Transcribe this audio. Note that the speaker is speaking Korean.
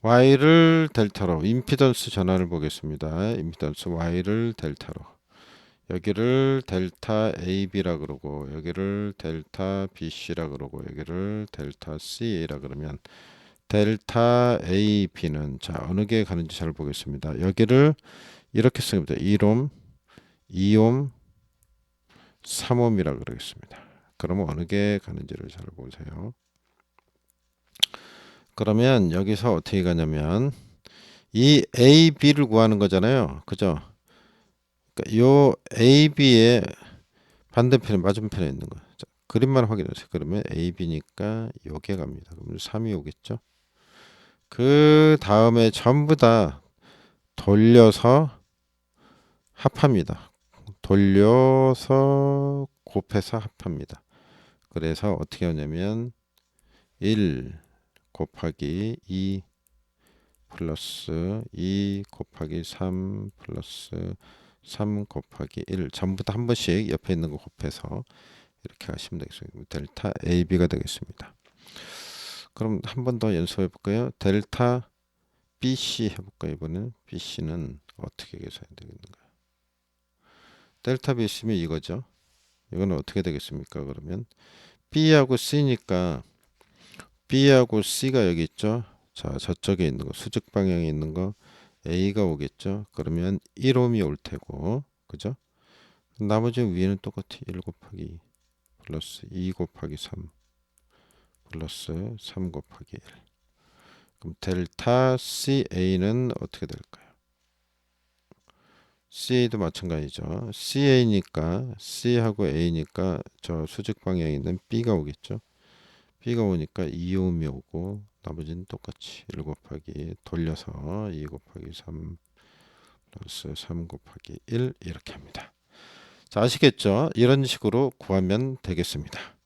y를 델타로 임피던스 전환을 보겠습니다. 임피던스 y를 델타로 여기를 델타 AB라 그러고 여기를 델타 BC라 그러고 여기를 델타 CA라 그러면 델타 AB는 자 어느 게 가는지 잘 보겠습니다. 여기를 이렇게 씁니다. 1옴, 2옴, 3옴이라 그러겠습니다. 그러면 어느 게 가는지를 잘 보세요. 그러면 여기서 어떻게 가냐면 이 A, B를 구하는 거잖아요. 그죠? 그러니까 요 A, B의 반대편에 맞은편에 있는 거. 자, 그림만 확인하세요. 그러면 A, B니까 요게 갑니다. 그러면 3이 오겠죠? 그 다음에 전부 다 돌려서 합합니다. 돌려서 곱해서 합합니다. 그래서 어떻게 하냐면 1 곱하기 2 플러스 2 곱하기 3 플러스 3 곱하기 1 전부 다 한 번씩 옆에 있는 거 곱해서 이렇게 하시면 되겠습니다. 델타 AB가 되겠습니다. 그럼 한 번 더 연습해 볼까요? 델타 BC 해볼까요? 이번엔 BC는 어떻게 계산이 되겠는가요? 델타 BC면 이거죠. 이거는 어떻게 되겠습니까? 그러면 B하고 C니까 B하고 C가 여기 있죠. 자, 저쪽에 있는 거 수직 방향에 있는 거 A가 오겠죠. 그러면 1옴이 올 테고, 그죠? 나머지 위에는 똑같이 1 곱하기 2 플러스 2 곱하기 3 플러스 3 곱하기 1. 그럼 델타 CA는 어떻게 될까요? CA도 마찬가지죠. CA니까 C하고 A니까 저 수직 방향에 있는 B가 오겠죠. B가 오니까 2옴이 오고 나머지는 똑같이 1 곱하기 돌려서 2 곱하기 3 플러스 3 곱하기 1 이렇게 합니다. 자 아시겠죠? 이런 식으로 구하면 되겠습니다.